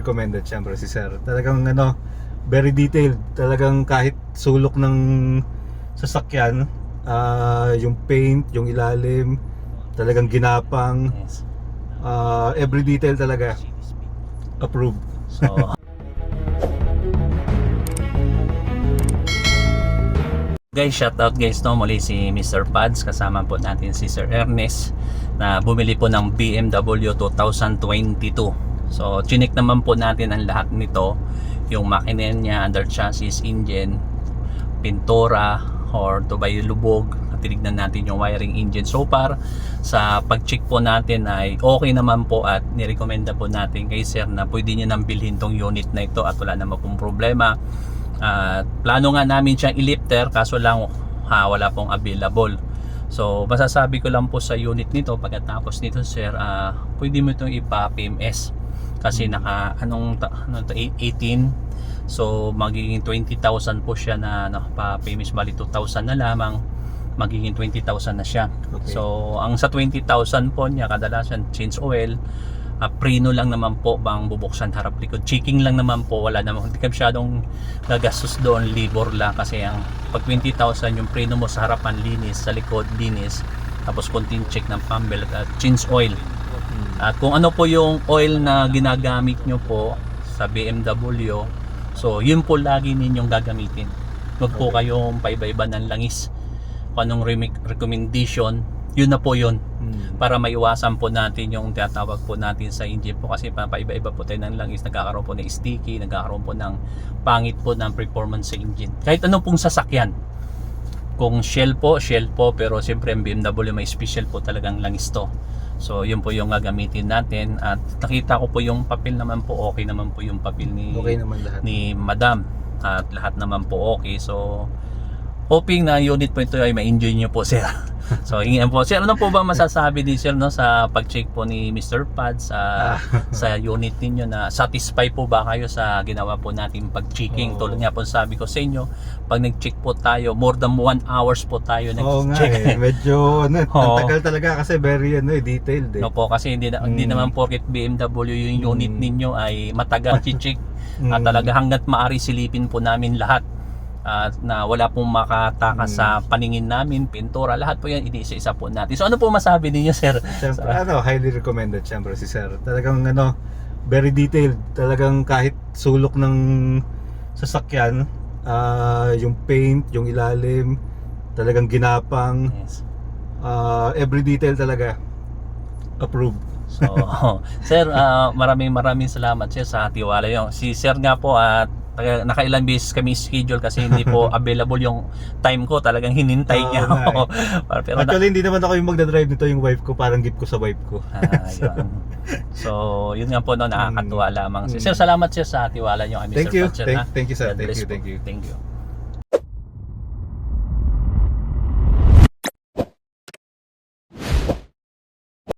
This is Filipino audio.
recommended syempre si sir. Talagang ano, very detailed. Talagang kahit sulok ng sasakyan, ah, yung paint, yung ilalim, talagang ginapang, ah, every detail talaga approved. So, Guys, shout out guys no muli si Mr. Pads kasama po natin si Sir Ernest na bumili po ng BMW 2022. So, chinik naman po natin ang lahat nito, yung makina niya, under chassis, engine, pintura, or tubay lubog, tinignan natin yung wiring engine. So far, sa pag-check po natin ay okay naman po at nirekomenda po natin kay Sir na pwede niya nang bilhin tong unit na ito at wala naman pong problema. At plano nga namin siyang i-lifter kaso lang ha, wala pong available. So masasabi ko lang po sa unit nito pagkatapos nito sir, ah, pwede mo itong ipa-PMS kasi naka anong ano to 18 so magiging 20,000 po siya na naka-PMS bali 2,000 na lamang. Magiging 20,000 na siya. Okay. So ang sa 20,000 po niya kadalasan change oil uh, preno lang naman po bang bubuksan harap likod? Checking lang naman po wala naman hindi ka masyadong gagastos doon libor lang. Kasi ang pag 20,000 yung preno mo sa harapan linis sa likod linis. Tapos konting check ng pump belt at change oil at kung ano po yung oil na ginagamit nyo po sa BMW so yun po lagi ninyong gagamitin. Huwag po kayong paiba-iba ng langis. Kung anong recommendation yun na po yun. Hmm. para maiwasan po natin yung tinatawag po natin sa engine po. Kasi papaiba-iba po tayo ng langis. Nagkakaroon po ng sticky nagkakaroon po ng pangit po ng performance sa engine. Kahit ano pong sasakyan kung shell po shell po pero siyempre ang BMW may special po talagang langis to so yun po yung gagamitin natin at nakita ko po yung papel naman po okay naman po yung papel ni Okay naman lahat. ni Madam at lahat naman po okay so hoping na unit po ito ay ma-enjoy nyo po sir so hingihan po sir ano po ba masasabi din sir no sa pag-check po ni Mr. Pad sa sa unit ninyo na satisfy po ba kayo sa ginawa po natin pag-checking Oo. tulad nga po sabi ko sa inyo pag nag-check po tayo more than 1 hours po tayo Oo nga nag-check eh. Medyo ano, ang tagal talaga kasi very ano eh, detailed eh. No po kasi hindi na, hindi Mm. naman porket BMW yung unit Mm. ninyo ay matagal at Mm. talaga hanggat maari silipin po namin lahat at na wala pong makataka Mm. sa paningin namin, pintura, lahat po yan iniisa-isa po natin. So ano po masabi ninyo sir? Siyempre, Sa- ano, highly recommended siyempre si sir. Talagang ano, very detailed. Talagang kahit sulok ng sasakyan, ah, yung paint, yung ilalim, talagang ginapang, Yes. ah, every detail talaga approved. So, sir, ah, maraming maraming salamat sir sa tiwala yung. Si sir nga po at taga- nakailang beses kami schedule kasi hindi po available yung time ko. Talagang hinintay niya nga ako. Pero na- Actually, hindi naman ako yung magdadrive nito, yung wife ko, parang gift ko sa wife ko. Ah, yun. So, yun nga po no, nakakatuwa lamang. Sir, salamat sir sa tiwala niyo. Mm. Thank you. Patcher, Thank, ha? thank you sir. Thank you, thank you. Thank you.